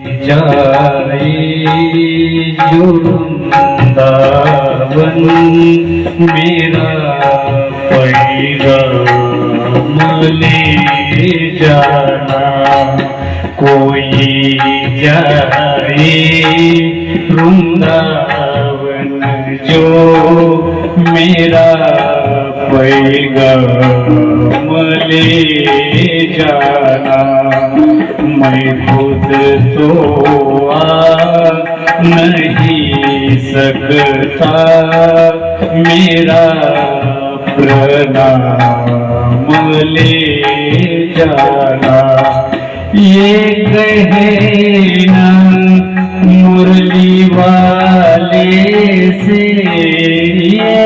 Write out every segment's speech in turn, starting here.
जाए जो वृंदावन मेरा पैगाम ले जाना कोई जाए वृंदावन जो मेरा पैगाम ले जाना, मैं खुद तो आ नहीं सकता। मेरा प्रणाम ले जाना। ये कहना मुरली वाले से, ये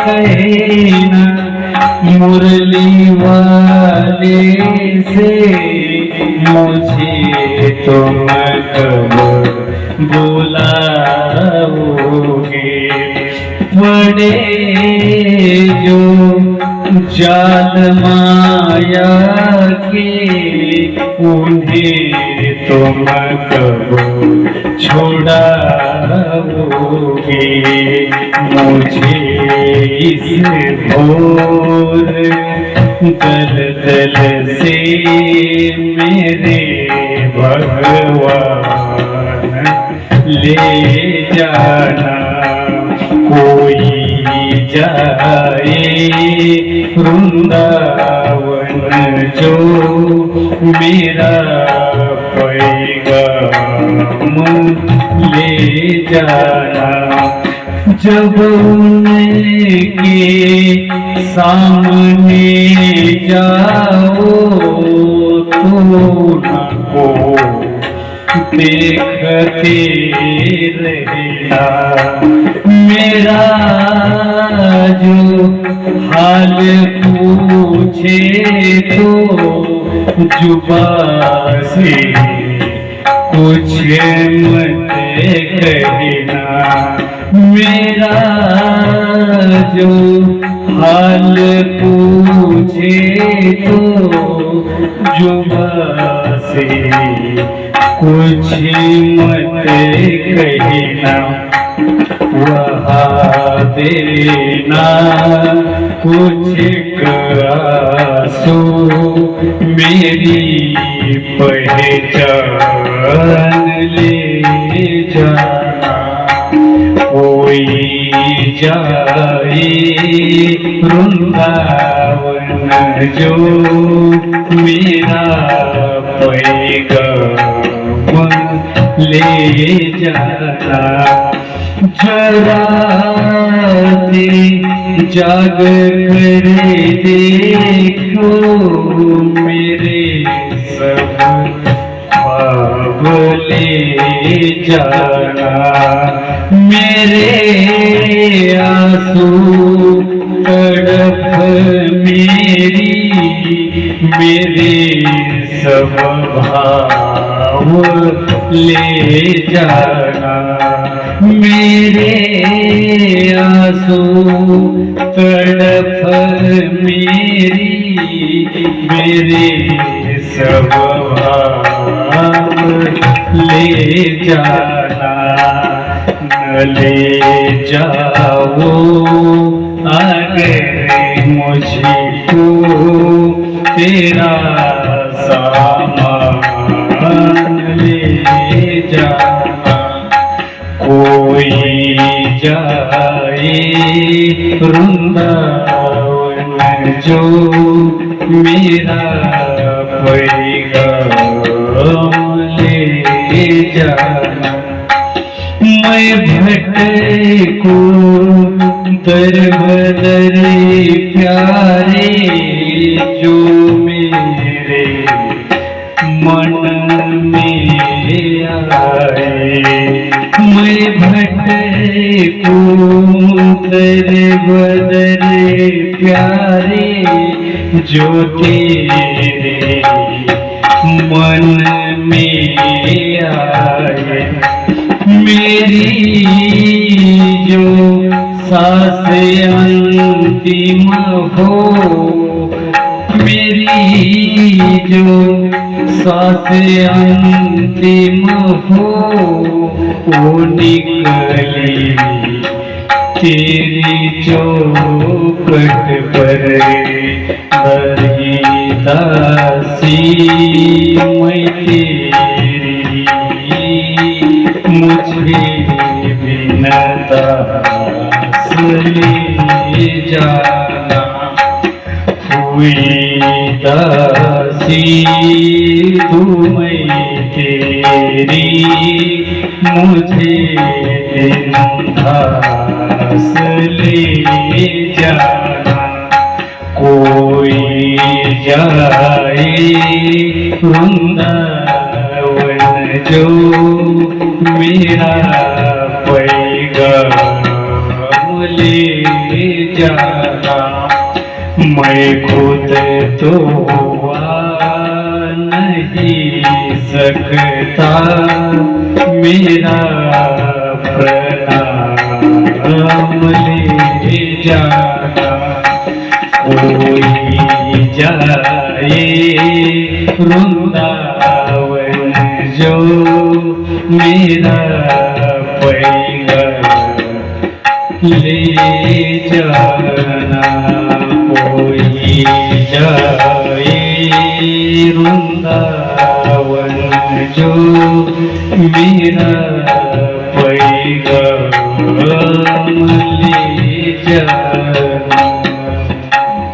कहना मुरली वाले से मुझे तुम कब बुलाओगे बड़े जो जाल माया के उन्हें तुम कब छोड़ाओगे मुझे इस भोर दल दल से मेरे भगवान। ले जाना, कोई जाए वृंदावन जो मेरा पैगाम। ले जाना जब उनके सामने जाओ तो उनको देखते मेरा जो हाल पूछे तो जुबा से कुछ मत कहना। मेरा जो हाल पूछे तो जुबा से कुछ मत कहना, वहा देना कुछ आँसू मेरी पहचान ले कोई जाए जो मेरा ले जाना जरा दे जाग कर देखो मेरे सब ख्वाब ले जाना, मेरे ले जाना। मेरे आँसू तड़प मेरी, मेरे सब ले जाना। न ले जाओ अगर मुझको तेरा सामान। जाना। कोई जाए वृंदावन जो मेरा ले जाना। मैं भटकू दर बदर प्यारे जो मेरे मन दर बदर प्यारे जो तेरे मन में आए मेरी जो सास अंतिम हो मेरी जो सांस अंतिम हो, वो निकली तेरी चौकट पर दासी। मैं तेरी मुझे बिनता ले जाना। दासी तेरी मुझे दास ले जाना। कोई जाए वृंदावन जो मेरा पैगाम ले जाना मैं खुद तो आ नहीं सकता। मेरा प्रणाम ले जाना। कोई जाए वृंदावन जो मेरा पैगा ले जाना। वृंदावन जो मेरा पैगाम ले जाना